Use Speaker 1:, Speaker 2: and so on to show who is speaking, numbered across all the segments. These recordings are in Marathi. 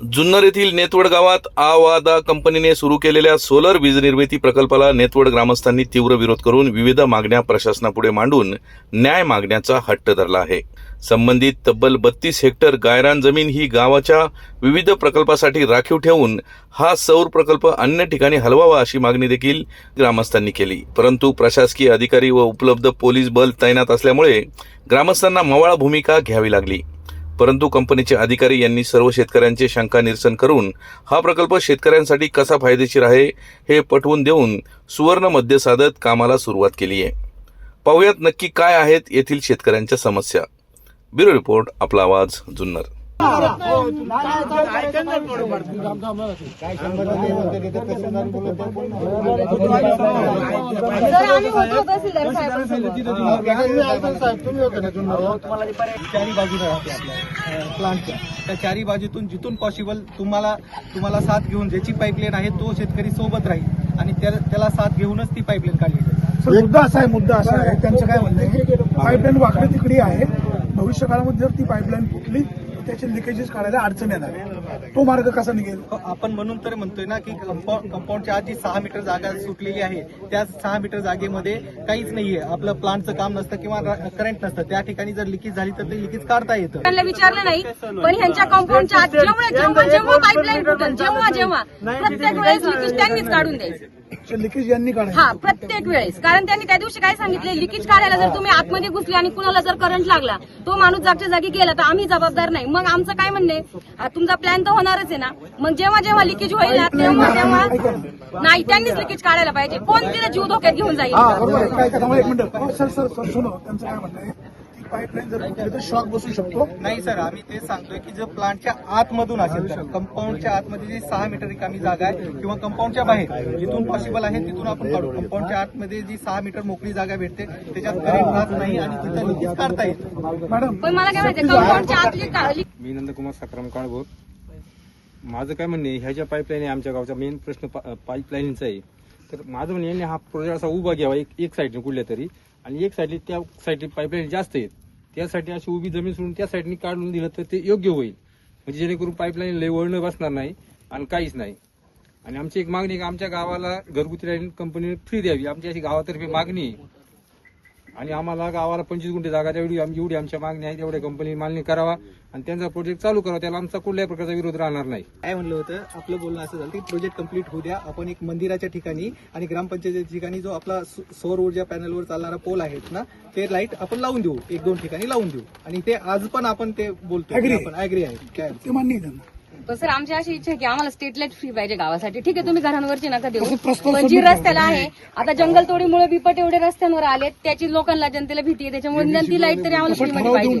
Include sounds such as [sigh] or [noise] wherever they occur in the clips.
Speaker 1: जुन्नर येथील नेतवड गावात आवादा कंपनीने सुरू केलेल्या सोलर वीज निर्मिती प्रकल्पाला नेतवड ग्रामस्थांनी तीव्र विरोध करून विविध मागण्या प्रशासनापुढे मांडून न्याय मागण्याचा हट्ट धरला आहे. संबंधित तब्बल बत्तीस हेक्टर गायरान जमीन ही गावाच्या विविध प्रकल्पासाठी राखीव ठेवून हा सौर प्रकल्प अन्य ठिकाणी हलवावा अशी मागणी देखील ग्रामस्थांनी केली. परंतु प्रशासकीय अधिकारी व उपलब्ध पोलीस बल तैनात असल्यामुळे ग्रामस्थांना मवाळ भूमिका घ्यावी लागली. परंतु कंपनीचे अधिकारी यांनी सर्व शेतकऱ्यांचे शंका निरसन करून हा प्रकल्प शेतकऱ्यांसाठी कसा फायदेशीर आहे हे पटवून देऊन सुवर्ण मध्य साधत कामाला सुरुवात केली आहे. पाहुयात नक्की काय आहेत येथील शेतकऱ्यांच्या समस्या. ब्युरो रिपोर्ट आपला आवाज जुन्नर.
Speaker 2: चारी बाजू राहते आपल्या प्लांटच्या त्या चारी बाजूतून जिथून पॉसिबल तुम्हाला तुम्हाला साथ घेऊन ज्याची पाईपलाईन आहे तो शेतकरी सोबत राहील आणि त्या- त्याला साथ घेऊनच ती पाईपलाईन काढली जाईल
Speaker 3: मुद्दा असा आहे मुद्दा असा आहे. त्यांचं काय म्हणणं आहे? पाईपलाईन वाकडे तिकडी आहे. भविष्य काळामध्ये जर ती पाईपलाईन फुटली त्याचे लिकेजेस काढायला अडचण येणार तो मार्ग कसा निघेल?
Speaker 2: आपण म्हणून तर म्हणतोय ना की कंपाऊंड कंपाऊंडच्या आत जी सहा मीटर जागा सुटलेली आहे. त्या सहा मीटर जागेमध्ये काहीच नाहीये. आपलं प्लांटचं काम नसतं किंवा करंट नसतं. त्या ठिकाणी जर लिकेज झाली तर ते लिकेज काढता येतं.
Speaker 4: त्यांना विचारलं नाही पण ह्यांच्या कंपाऊंडच्या आत जेव्हा जेव्हा जेव्हा पाईपलाईन फुटेल जेव्हा जेव्हा प्रत्येक वेळेस लिकेज त्यांनीच काढून द्यायचं.
Speaker 3: लिकेज यांनी
Speaker 4: हा प्रत्येक वेळेस. कारण त्यांनी त्या दिवशी काय सांगितले? लिकेज काढायला जर तुम्ही आतमध्ये घुसले आणि कुणाला जर करंट लागला तो माणूस जागच्या जागी गेला तर आम्ही जबाबदार नाही. मग आमचं काय म्हणणे तुमचा प्लॅन तर होणारच आहे ना? मग जेव्हा जेव्हा लिकेज होईल तेव्हा तेव्हा नाही त्यांनीच लिकेज काढायला पाहिजे. कोण तिला जीव धोक्यात घेऊन जाईल.
Speaker 3: पाईपलाईन जर फुटली तर शॉक बसू शकतो.
Speaker 2: नाही सर आम्ही ते सांगतोय की जर प्लांटच्या आतमधून असेल तर कंपाऊंडच्या आतमध्ये जी सहा मीटर रिकामी जागा आहे किंवा कंपाऊंडच्या बाहेर जिथून पॉसिबल आहे तिथून आपण काढू. कंपाऊंडच्या आतमध्ये जी सहा मीटर मोकळी जागा भेटते त्याच्यात करंट राहत नाही आणि तिथं लिकेज काढता येतं
Speaker 3: मॅडम
Speaker 4: पण मला काय माहिती कंपाऊंडच्या आतली का-
Speaker 5: मी नंदकुमार सक्रम काळभोर. माझं काय म्हणणे आहे, ह्या ज्या पाईपलाईन आहे आमच्या गावचा मेन प्रश्न पाईपलाईनचा आहे. तर माझं म्हणणे यांनी हा प्रोजेक्ट असा उभा घ्यावा एक एक साईडने कुठल्या तरी. आणि एक साईडने त्या साईडली पाईपलाईन जास्त आहेत. त्यासाठी अशी उभी जमीन सोडून त्या साईडने काढून दिलं तर ते योग्य होईल. म्हणजे जेणेकरून पाईपलाईन लय वळणं बसणार नाही आणि काहीच नाही. आणि आमची एक मागणी आहे की आमच्या गावाला घरगुती लाईन कंपनीने फ्री द्यावी. आमची अशी गावातर्फे मागणी आहे. आणि आम्हाला गावाला पंचवीस गुंठे जागा जेवढी आम- जेवढी आमच्या मागणी आहे तेवढ्या कंपनी मागणी करावा आणि त्यांचा प्रोजेक्ट चालू करावा. त्याला आमचा कुठल्याही प्रकारचा विरोध राहणार नाही.
Speaker 2: काय म्हणलं होतं? आपलं बोलणं असं झालं की प्रोजेक्ट कंप्लीट होऊ द्या. आपण एक मंदिराच्या ठिकाणी आणि ग्रामपंचायतीच्या ठिकाणी जो आपला सौ- सौर ऊर्जा पॅनलवर चालणारा पोल आहेत ना ते लाइट आपण लावून देऊ. एक दोन ठिकाणी लावून देऊ. आणि ते आज पण आपण ते बोलतो
Speaker 3: Agree.
Speaker 2: आपण ऍग्री आहे. काय
Speaker 3: ते मान्य आहे त्यांना.
Speaker 4: पण सर आमची अशी इच्छा आहे की आम्हाला स्टेट लाइट फ्री पाहिजे गावासाठी. ठीक आहे तुम्ही घरांवरची नका देऊ. पण जी रस्त्याला आहे आता जंगल तोडीमुळे बिपट एवढे रस्त्यांवर आले त्याची लोकांना जनतेला भीती आहे त्याच्यामुळे ती लाइट तरी आम्हाला पाहिजे.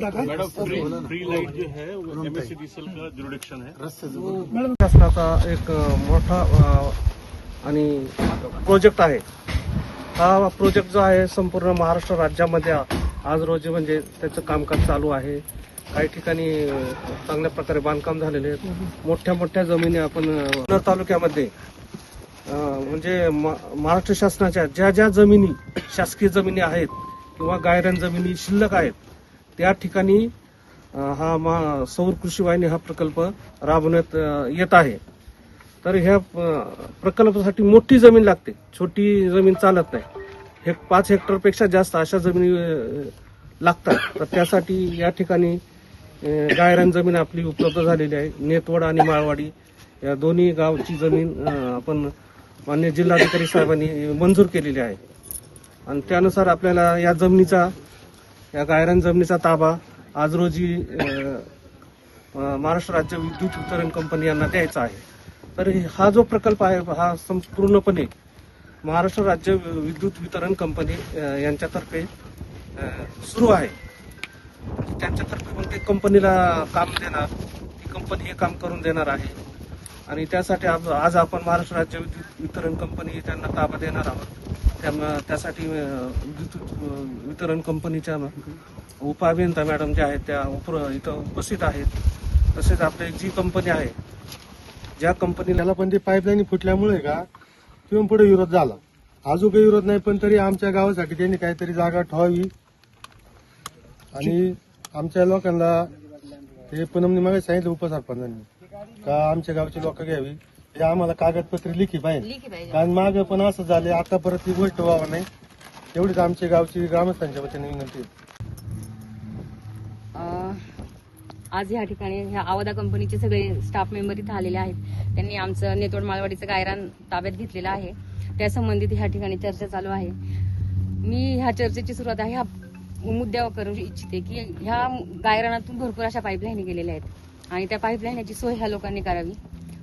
Speaker 6: फ्री लाइट जो वो एमएससीडीसीएल का जुरिडिक्शन है
Speaker 3: मॅडम
Speaker 7: शासनाचा एक मोठा आणि प्रोजेक्ट आहे. हा प्रोजेक्ट जो आहे संपूर्ण महाराष्ट्र राज्यामध्ये आज रोजी म्हणजे त्याचं कामकाज चालू आहे. काही ठिकाणी चांगल्या प्रकारे बांधकाम झालेले आहेत. मोठ्या मोठ्या जमिनी आपण पुणे तालुक्यामध्ये म्हणजे महाराष्ट्र शासनाच्या ज्या ज्या जमिनी शासकीय जमिनी आहेत किंवा गायरान जमिनी शिल्लक आहेत त्या ठिकाणी हा मा सौर कृषी वाहिनी हा प्रकल्प राबवण्यात येत आहे. तर ह्या प्रकल्पासाठी मोठी जमीन लागते. छोटी जमीन चालत नाही. हे पाच हेक्टरपेक्षा जास्त अशा जमिनी लागतात. तर त्यासाठी या ठिकाणी गायरान जमीन आपली उपलब्ध झालेली आहे. नेतवड आणि माळवाडी या दोन्ही गावची जमीन आपण मान्य जिल्हाधिकारी साहेबांनी मंजूर केलेली आहे. आणि त्यानुसार आपल्याला या जमिनीचा या गायरान जमिनीचा ताबा आज रोजी महाराष्ट्र राज्य विद्युत वितरण कंपनी यांना द्यायचा आहे. तर हा जो प्रकल्प आहे हा संपूर्णपणे महाराष्ट्र राज्य विद्युत वितरण कंपनी यांच्यातर्फे सुरू आहे. त्यांच्यातर्फे पण कंपनीला काम देणार. ती कंपनी हे काम करून देणार आहे. आणि त्यासाठी आज आपण महाराष्ट्र राज्य विद्युत वितरण कंपनी त्यांना ताबा देणार आहोत. त्यांना त्यासाठी विद्युत वितरण कंपनीच्या उपअभियंता मॅडम ज्या आहेत त्या उप इथं उपस्थित आहेत. तसेच आपली जी कंपनी आहे ज्या कंपनीला
Speaker 8: पण ते पाईपलाईन फुटल्यामुळे का किंवा पुढे विरोध झाला. अजून काही विरोध नाही पण तरी आमच्या गावासाठी त्यांनी काहीतरी जागा ठेवावी. आणि आमच्या लोकांना ते पूनमने मागे सांगितलं उपसरपंचांनी. का आमच्या गावची लोक घ्यावी? हे आम्हाला कागदपत्रे लिखी पाहिजे. कारण मागे पण असं झाले आता परत ही गोष्ट व्हावं नाही. एवढीच आमच्या गावची ग्रामस्थांच्या वतीने विनंती
Speaker 4: आज या ठिकाणी ह्या आवदा कंपनीचे सगळे स्टाफ मेंबर इथे आलेले आहेत. त्यांनी आमचं नेतोड माळवाडीचं गायरान ताब्यात घेतलेलं आहे. त्या संबंधित ह्या ठिकाणी चर्चा चालू आहे. मी ह्या चर्चेची सुरुवात आहे. ह्या मुद्द्यावर करू इच्छिते की ह्या गायरानातून भरपूर अशा पाईपलाईन गेलेल्या आहेत. आणि त्या पाईपलाईनची सोय ह्या लोकांनी करावी.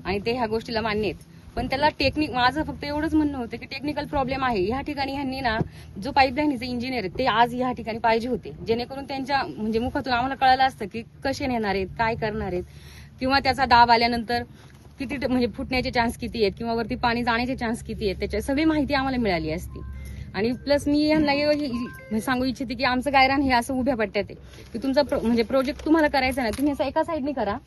Speaker 4: आणि ते ह्या गोष्टीला मान्य आहेत. पण त्याला टेक्निक माझं फक्त एवढंच म्हणणं होतं की टेक्निकल प्रॉब्लेम आहे. ह्या ठिकाणी ह्यांनी ना जो पाईपलाईनचे इंजिनियर आहेत ते आज ह्या ठिकाणी पाहिजे होते. जेणेकरून त्यांच्या म्हणजे मुखातून आम्हाला कळालं असतं की कसे नेणार आहेत काय करणार आहेत. किंवा त्याचा दाब आल्यानंतर किती ट- म्हणजे फुटण्याचे चान्स किती आहेत? किंवा वरती पाणी जाण्याचे चान्स किती आहेत? त्याच्या सगळी माहिती आम्हाला मिळाली असती. आणि प्लस मी यांना सांगू इच्छिते की आमचं गायरान हे असं उभ्या पट्ट्यात आहे. की तुमचा म्हणजे प्रोजेक्ट तुम्हाला करायचा नाही तुम्ही असं एका साईडने करा.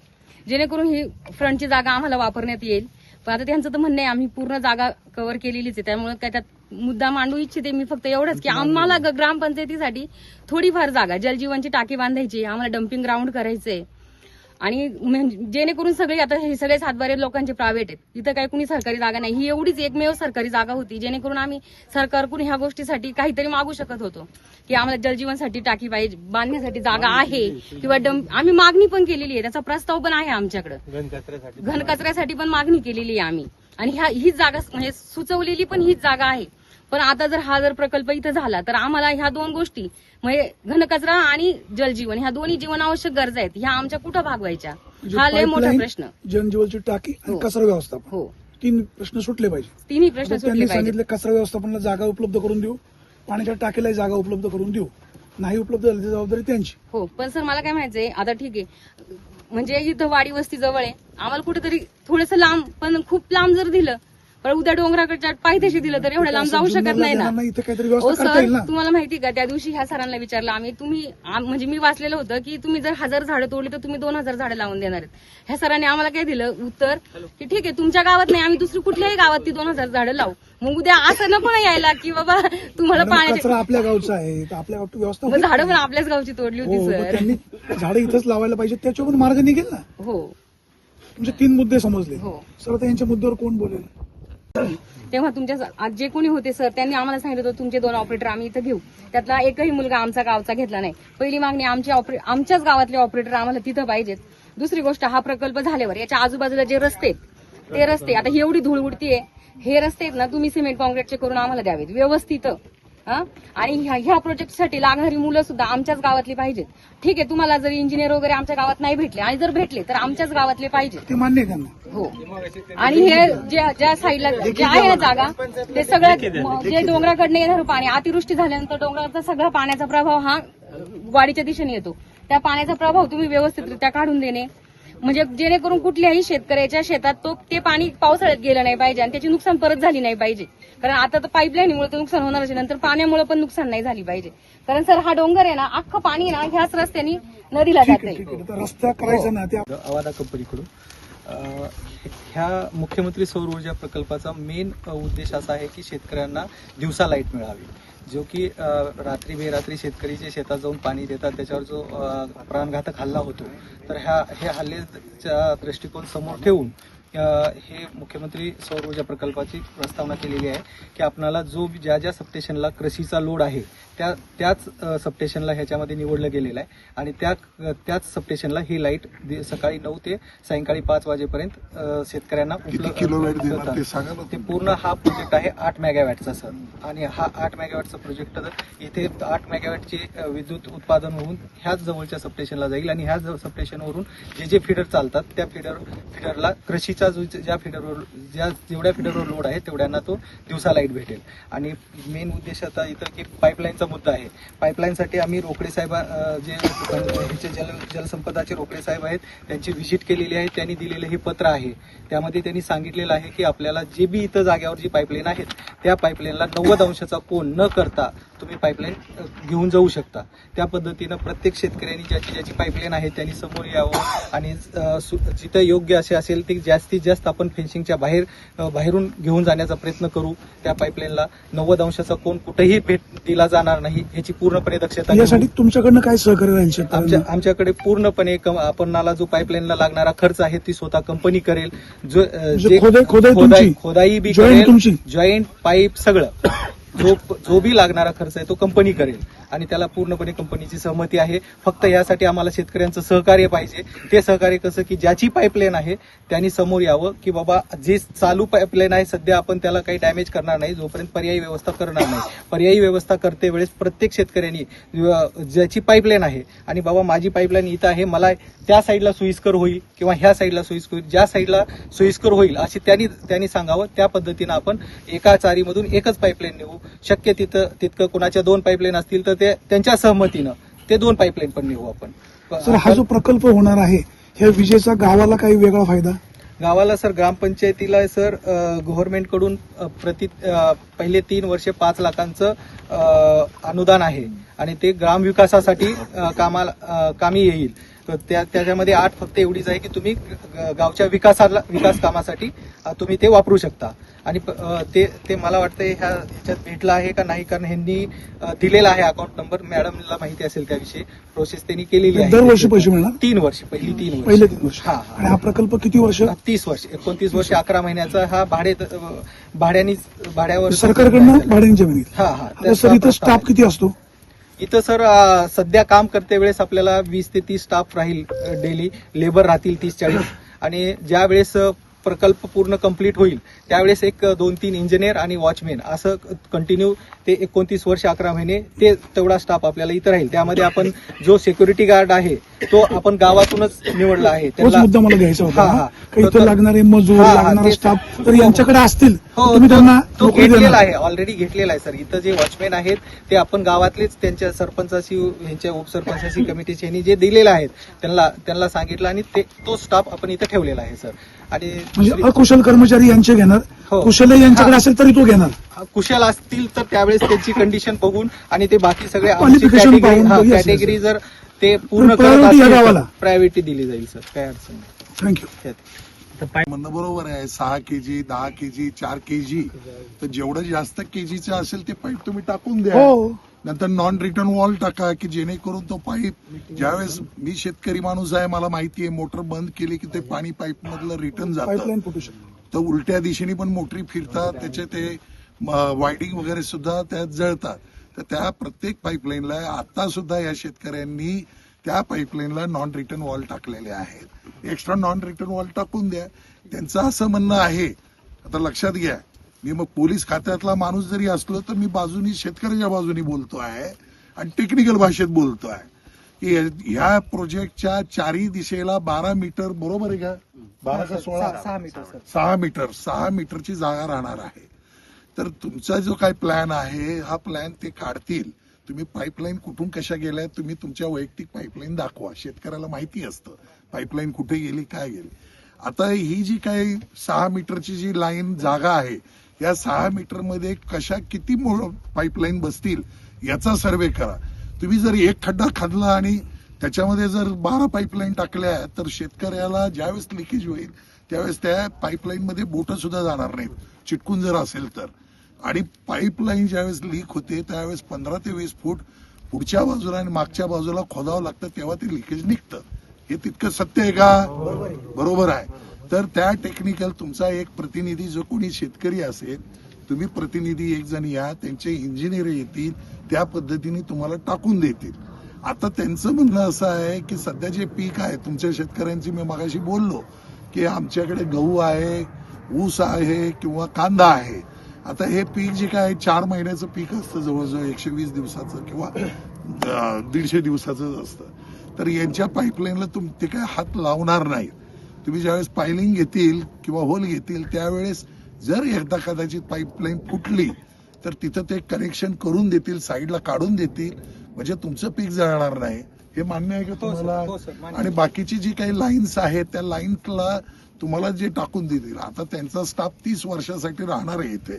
Speaker 4: जेणेकरून ही फ्रंटची जागा आम्हाला वापरण्यात येईल. पण आता त्यांचं तर म्हणणं आहे आम्ही पूर्ण जागा कव्हर केलेलीच आहे. त्यामुळे काय त्यात मुद्दा मांडू इच्छिते मी फक्त एवढंच की आम्हाला ग्रामपंचायतीसाठी थोडीफार जागा जलजीवनची टाकी बांधायची आम्हाला डम्पिंग ग्राउंड करायचंय. आणि म्हणजे जेणेकरून सगळे आता हे सगळे सातबारे लोकांचे प्रायव्हेट आहेत. इथं काही कुणी सरकारी जागा नाही. ही एवढीच एकमेव सरकारी जागा होती जेणेकरून आम्ही सरकारकडून ह्या गोष्टीसाठी काहीतरी मागू शकत होतो. की आम्हाला जलजीवनसाठी टाकी पाहिजे बांधण्यासाठी जागा आहे किंवा डंप आम्ही मागणी पण केलेली आहे. त्याचा प्रस्ताव पण आहे आमच्याकडे.
Speaker 8: घनकचऱ्यासाठी.
Speaker 4: घनकचऱ्यासाठी पण मागणी केलेली आहे आम्ही. आणि ह्या हीच जागा म्हणजे सुचवलेली पण हीच जागा आहे. पण आता जर हा जर प्रकल्प इथं झाला तर आम्हाला ह्या दोन गोष्टी म्हणजे घनकचरा आणि जलजीवन ह्या दोन्ही जीवनावश्यक गरजा आहेत ह्या आमच्या कुठं भागवायच्या?
Speaker 3: म्हणजे
Speaker 4: हा लय मोठा प्रश्न.
Speaker 3: जनजीवनची टाकी आणि
Speaker 4: हो.
Speaker 3: कचरा व्यवस्थापन.
Speaker 4: हो.
Speaker 3: तीन प्रश्न सुटले पाहिजे.
Speaker 4: तिन्ही प्रश्न सुटले
Speaker 3: त्यांनी
Speaker 4: पाहिजेत.
Speaker 3: सांगितले कचरा व्यवस्थापनाला जागा उपलब्ध करून देऊ. पाण्याच्या टाकीलाही जागा उपलब्ध करून देऊ. नाही उपलब्ध झाली जबाबदारी त्यांची.
Speaker 4: हो पण सर मला काय म्हणायचंय आता ठीक आहे. म्हणजे इथं वाडी वस्ती जवळ आहे. आम्हाला कुठेतरी थोडस लांब पण खूप लांब जर दिलं पण उद्या डोंगराकडच्या पायथ्याशी दिलं तर एवढ्या लांब जाऊ शकत नाही ना.
Speaker 3: जुन्नरला इथं काहीतरी
Speaker 4: हो सर तुम्हाला माहिती का? त्या दिवशी ह्या सरांना विचारलं आम्ही तुम्ही म्हणजे मी वाचलेलं होतं की तुम्ही जर हजार झाडं तोडली तर तुम्ही दोन हजार झाडं लावून देणार आहेत. ह्या सरांनी आम्हाला काय दिलं? उत्तर की ठीक आहे तुमच्या गावात नाही आम्ही दुसरी कुठल्याही गावात ती दोन हजार झाडं लावू. मग उद्या असं नको ना यायला की बाबा तुम्हाला पाण्याचे
Speaker 3: आपल्या गावचा आहे. तर आपल्या व्यवस्था.
Speaker 4: झाडं पण आपल्याच गावची तोडली
Speaker 3: हो
Speaker 4: होती
Speaker 3: मग
Speaker 4: सर.
Speaker 3: झाडं इथंच लावायला पाहिजे त्याच्यावर पण मार्ग निघेल ना?
Speaker 4: हो.
Speaker 3: तुमचे तीन मुद्दे समजले.
Speaker 4: हो.
Speaker 3: सर आता यांच्या मुद्द्यावर कोण बोलेल?
Speaker 4: तेव्हा तुमच्या जे कोणी होते सर त्यांनी आम्हाला सांगितलं होतं तुमचे दोन ऑपरेटर आम्ही इथं घेऊ. त्यातला एकही मुलगा आमचा गावचा घेतला नाही. पहिली मागणी आमच्या ऑपरे आमच्याच गावातले ऑपरेटर आम्हाला तिथं पाहिजेत. दुसरी गोष्ट हा प्रकल्प झाल्यावर याच्या आजूबाजूला जे रस्ते ते रस्ते आता ही एवढी धूळ उडतीये. हे रस्ते आहेत ना तुम्ही सिमेंट कॉन्क्रीटचे करून आम्हाला द्यावेत. व्यवस्थित. आणि ह्या ह्या प्रोजेक्टसाठी लागणारी मुलं सुद्धा आमच्याच गावातली पाहिजेत. ठीक आहे तुम्हाला जर इंजिनियर वगैरे आमच्या गावात नाही भेटले आणि जर भेटले तर आमच्याच गावातले पाहिजेत.
Speaker 3: ते मान्य
Speaker 4: हो. आणि हे ज्या ज्या साईडला जे आहे ना जागा ते सगळं म- जे डोंगराकडनं येणारं पाणी अतिवृष्टी झाल्यानंतर डोंगराचा सगळा पाण्याचा प्रभाव हा वाडीच्या दिशेने येतो. त्या पाण्याचा प्रभाव तुम्ही व्यवस्थितरित्या काढून देणे म्हणजे जेणेकरून कुठल्याही शेतकऱ्याच्या शेतात तो ते पाणी पावसाळ्यात गेलं नाही पाहिजे आणि त्याची नुकसान परत झाली नाही पाहिजे. कारण आता तर पाईपलाईनमुळे तर नुकसान होणारच नंतर पाण्यामुळे पण नुकसान नाही झाली पाहिजे. कारण सर हा डोंगर आहे ना अख्खं पाणी ना ह्याच रस्त्याने नदीला जाते
Speaker 3: रस्ता करायचा ना ते
Speaker 2: आवादा कंपनीकडून अ, ह्या मुख्यमंत्री सौर ऊर्जा प्रकल्पाचा मेन उद्देश असा आहे की शेतकऱ्यांना दिवसा लाइट मिळावी. जो की रात्री बेरात्री शेतकरी जे शेतात जाऊन पाणी देतात त्याच्यावर जो प्राणघातक हल्ला होतो तर ह्या हे हल्ल्याचा दृष्टिकोन समोर ठेवून हे मुख्यमंत्री सौर ऊर्जा प्रकल्पाची प्रस्तावना केलेली आहे की आपणाला जो ज्या ज्या सबस्टेशनला कृषीचा लोड आहे त्या त्याच सबस्टेशनला ह्याच्यामध्ये निवडलं गेलेलं आहे. आणि त्या त्याच सबस्टेशनला ही लाइट सकाळी नऊ ते सायंकाळी पाच वाजेपर्यंत शेतकऱ्यांना उपलब्ध ते पूर्ण हा प्रोजेक्ट आहे आठ मेगावॅटचा सर आणि हा आठ मेगावॅटचा प्रोजेक्ट इथे आठ मेगावॅटचे विद्युत उत्पादन होऊन ह्याच जवळच्या सबस्टेशनला जाईल. आणि ह्याच सबस्टेशनवरून जे जे फिडर चालतात त्या फिडर फिडरला कृषीचा दिवसा ज्या फिडरवर ज्या जेवढ्या फिडरवर लोड आहे तेवढ्यांना तो दिवसा लाइट भेटेल. आणि मेन उद्देश आता इथं की पाईपलाईनचा मुद्दा आहे. पाईपलाईनसाठी आम्ही रोकडे साहेब जे ह्याचे जल जलसंपदाचे रोकडे साहेब आहेत त्यांची व्हिजिट केलेली आहे त्यांनी दिलेलं हे पत्र आहे. त्यामध्ये त्यांनी सांगितलेलं आहे की आपल्याला जे बी इथं जाग्यावर जी पाईपलाईन आहेत त्या पाईपलाईनला नव्वद अंशाचा कोण न करता तुम्ही पाईपलाईन घेऊन जाऊ शकता. त्या पद्धतीनं प्रत्येक शेतकऱ्यांनी ज्याची ज्याची पाईपलाईन आहे त्यांनी समोर यावं आणि सु- जिथं योग्य असे असेल ते जास्तीत जास्त आपण फेन्सिंगच्या बाहेर बाहेरून घेऊन जाण्याचा प्रयत्न करू. त्या पाईपलाईनला नव्वद अंशाचा कोन कुठेही भेट दिला जाणार नाही याची पूर्णपणे दक्षता.
Speaker 3: यासाठी तुमच्याकडनं काय सहकार्य राहील
Speaker 2: आमच्या
Speaker 3: शेतकऱ्यांना
Speaker 2: आमच्याकडे पूर्णपणे आपणाला जो पाईपलाईनला लागणारा खर्च आहे ती स्वतः कंपनी करेल. जो
Speaker 3: म्हणजे खोदाई- खोदाई
Speaker 2: बी करेल? जॉईंट पाईप सगळं. जो जो बी लागणारा खर्च आहे तो कंपनी करेल. आणि त्याला पूर्णपणे कंपनीची सहमती आहे. फक्त यासाठी आम्हाला शेतकऱ्यांचं सहकार्य पाहिजे. ते सहकार्य कसं की ज्याची पाईपलाईन आहे त्यांनी समोर यावं की बाबा जे चालू पाईपलाईन आहे सध्या आपण त्याला काही डॅमेज करणार नाही. जोपर्यंत पर्यायी व्यवस्था करणार नाही. पर्यायी व्यवस्था करते वेळेस प्रत्येक शेतकऱ्यांनी ज्याची पाईपलाईन आहे आणि बाबा माझी पाईपलाईन इथं आहे मला त्या साईडला सोयीस्कर होईल किंवा ह्या साईडला सोयीस्कर होईल ज्या साईडला सोयीस्कर होईल अशी त्यांनी त्यांनी सांगावं. त्या पद्धतीनं आपण एका चारीमधून एकच पाईपलाईन नेऊ. शक्य तिथं तितकं कोणाच्या दोन पाईपलाईन असतील तर ते त्यांच्या सहमतीनं ते दोन पाईपलाईन पण नेऊ आपण.
Speaker 3: सर हा जो प्रकल्प होणार आहे ह्या विजेचा गावाला काही वेगळा फायदा?
Speaker 2: गावाला सर ग्रामपंचायतीला सर गव्हर्नमेंटकडून प्रति पहिले तीन वर्षे पाच लाखांचं अनुदान आहे. आणि ते ग्रामविकासासाठी कामाला कामी येईल. त्या त्याच्यामध्ये आठ फक्त एवढीच आहे की तुम्ही गावच्या विकासाला विकास कामासाठी तुम्ही ते वापरू शकता. आणि ते ते मला वाटतं ह्या ह्याच्यात भेटलं आहे का नाही कारण ह्यांनी दिलेला आहे अकाउंट नंबर मॅडमला माहिती असेल त्याविषयी. प्रोसेस त्यांनी केलेली आहे.
Speaker 3: दरवर्षी पैसे मिळणार?
Speaker 2: तीन वर्ष पहिली तीन वर्ष.
Speaker 3: पहिले तीन वर्ष.
Speaker 2: हा हा.
Speaker 3: आणि हा प्रकल्प किती वर्ष?
Speaker 2: तीस वर्ष. एकोणतीस वर्ष अकरा महिन्याचा हा भाडे भाड्यानी भाड्यावर
Speaker 3: सरकारकडनं भाड्याने घेतली.
Speaker 2: हा हा.
Speaker 3: इथं स्टाफ किती असतो?
Speaker 2: इथं सर सध्या काम करते वेळेस आपल्याला वीस ते तीस स्टाफ राहील डेली लेबर राहतील तीस चाळीस. आणि ज्या वेळेस प्रकल्प पूर्ण कंप्लीट होईल त्यावेळेस एक दोन तीन इंजिनियर आणि वॉचमेन असं कंटिन्यू ते एकोणतीस वर्ष अकरा महिने ते तेवढा स्टाफ आपल्याला इथं राहील. त्यामध्ये आपण जो सेक्युरिटी गार्ड आहे तो आपण गावातूनच निवडला आहे.
Speaker 3: तोच मुद्दा मला घ्यायचा होता. का इथं
Speaker 2: तर-
Speaker 3: लागणारे मजूर लागणारा
Speaker 2: ते-
Speaker 3: स्टाफ तर यांच्याकडे असतील?
Speaker 2: हो तो- घेतलेला आहे ऑलरेडी घेतलेला आहे सर इथं जे वॉचमॅन आहेत ते आपण गावातलेच त्यांच्या सरपंचाशी यांच्या उपसरपंचाशी [coughs] कमिटीचे यांनी जे दिलेले आहेत त्यांना त्यांना सांगितलं आणि ते तो स्टाफ आपण इथं ठेवलेला आहे सर आणि
Speaker 3: म्हणजे अकुशल कर्मचारी यांचे घेणार.
Speaker 2: हो.
Speaker 3: कुशल यांच्याकडे. असेल तरी तो घेणार.
Speaker 2: कुशल असतील तर त्यावेळेस त्यांची कंडिशन बघून आणि ते बाकी सगळे
Speaker 3: Qualification पाहून
Speaker 2: कॅटेगरी जर ते पूर्ण
Speaker 3: पण priority या गावाला.
Speaker 2: प्रायोरिटी दिली जाईल सर काय अडचण नाही.
Speaker 3: थँक्यू
Speaker 2: त्यात.
Speaker 9: म्हणणं बरोबर आहे सहा केजी दहा केजी चार केजी. तर जेवढं जास्त केजीचं असेल ते पाईप तुम्ही टाकून द्या.
Speaker 3: हो.
Speaker 9: नंतर नॉन रिटर्न वॉल टाका की जेणेकरून तो पाईप ज्यावेळेस मी शेतकरी माणूस आहे मला माहिती आहे मोटर बंद केली की ते पाणी पाईप मधलं रिटर्न जातं. तर उलट्या दिशेने पण मोटरी फिरतात त्याचे ते वायडिंग वगैरे सुद्धा त्यात जळतात. तर त्या प्रत्येक पाईपलाईनला आता सुद्धा या शेतकऱ्यांनी त्या पाईपलाईनला नॉन रिटर्न वॉल टाकलेले आहेत. एक्स्ट्रा नॉन रिटर्न वॉल टाकून द्या. त्यांचं असं म्हणणं आहे. आता लक्षात घ्या. मी मग पोलीस खात्यातला माणूस जरी असलो तर मी बाजूनी शेतकऱ्याच्या बाजूनी बोलतो आहे आणि टेक्निकल भाषेत बोलतो आहे की ह्या प्रोजेक्टच्या चारी दिशेला बारा मीटर बरोबर आहे का? बारा का सोळा?
Speaker 2: सहा मीटर
Speaker 9: सहा मीटर सहा मीटरची जागा राहणार आहे. तर तुमचा जो काय प्लॅन आहे हा प्लॅन ते काढतील. तुम्ही पाईपलाईन कुठून कशा गेल्या तुम्ही तुमच्या वैयक्तिक पाईपलाईन दाखवा. शेतकऱ्याला माहिती असतं पाईपलाईन कुठे गेली काय गेली. आता ही जी काही सहा मीटरची जी लाईन जागा आहे या सहा मीटरमध्ये कशा किती पाईपलाईन बसतील याचा सर्वे करा. तुम्ही जर एक खड्डा खाल्ला आणि त्याच्यामध्ये जर बारा पाईपलाईन टाकल्या तर शेतकऱ्याला ज्यावेळेस लिकेज होईल त्यावेळेस त्या पाईपलाईन मध्ये बोट सुद्धा जाणार नाहीत. चिटकून जर असेल तर. आणि पाईपलाईन ज्यावेळेस लीक होते त्यावेळेस पंधरा ते वीस फूट पुढच्या बाजूला आणि मागच्या बाजूला खोदावं लागतं तेव्हा ते लिकेज निघतं. हे तितकं सत्य आहे का? बरोबर आहे. तर त्या टेक्निकल तुमचा एक प्रतिनिधी जो कोणी शेतकरी असेल तुम्ही प्रतिनिधी एक जण या त्यांचे इंजिनियर येतील त्या पद्धतीने तुम्हाला टाकून देतील. आता त्यांचं म्हणणं असं आहे की सध्या जे पीक आहे तुमच्या शेतकऱ्यांची मी मगाशी बोललो की आमच्याकडे गहू आहे ऊस आहे किंवा कांदा आहे. आता हे पीक जे काय चार महिन्याचं पीक असतं जवळजवळ एकशे वीस दिवसाचं किंवा दीडशे दिवसाचं असतं. तर यांच्या पाईपलाईनला तुम ते काय हात लावणार नाहीत. तुम्ही ज्यावेळेस पायलिंग घेतील किंवा होल घेतील त्यावेळेस जर एकदा कदाचित पाईपलाईन फुटली तर तिथं ते कनेक्शन करून देतील साईडला काढून देतील. म्हणजे तुमचं पीक जळणार नाही. हे मान्य आहे का
Speaker 2: हो
Speaker 9: तुम्हाला?
Speaker 2: हो.
Speaker 9: आणि बाकीची जी काही लाईन्स आहेत त्या लाईन्सला तुम्हाला जे टाकून देतील. आता त्यांचा स्टाफ तीस वर्षासाठी राहणार आहे इथे.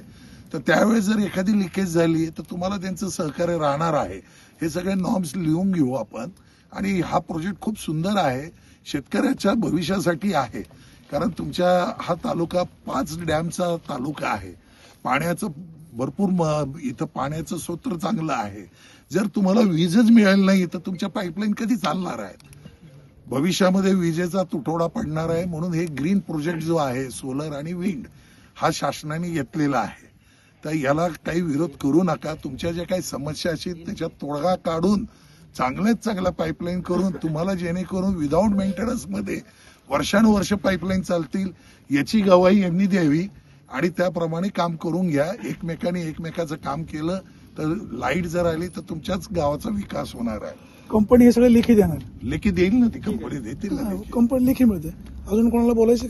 Speaker 9: तर त्यावेळेस जर एखादी लिकेज झाली तर तुम्हाला त्यांचं सहकार्य राहणार आहे. हे सगळे नॉर्म्स लिहून घेऊ आपण. आणि हा प्रोजेक्ट खूप सुंदर आहे. शेतकऱ्याच्या भविष्यासाठी आहे. कारण तुमच्या हा तालुका पाच डॅमचा तालुका आहे. पाण्याचं भरपूर म- इथं पाण्याचं सूत्र चांगलं आहे. जर तुम्हाला वीजच मिळाली नाही तर तुमच्या पाईपलाईन कधी चालणार आहेत? भविष्यामध्ये विजेचा तुटवडा पडणार आहे म्हणून हे ग्रीन प्रोजेक्ट जो आहे सोलर आणि विंड हा शासनाने घेतलेला आहे. तर याला काही विरोध करू नका. तुमच्या ज्या काही समस्या असतील त्याच्यात तोडगा काढून चांगल्यात चांगल्या पाईपलाईन करून तुम्हाला जेणेकरून विदाऊट मेंटेनन्समध्ये वर्षानुवर्ष पाईपलाईन चालतील याची गवाही यांनी द्यावी आणि त्याप्रमाणे काम करून घ्या. एकमेकाने एकमेकाचं काम केलं तर लाइट जर आली तर तुमच्याच गावाचा विकास होणार आहे.
Speaker 3: कंपनी हे सगळे लेखी देणार.
Speaker 9: लेखी देईल ना ती? कंपनी देतील ना.
Speaker 3: कंपनी लेखी मिळते. अजून कोणाला बोलायचं?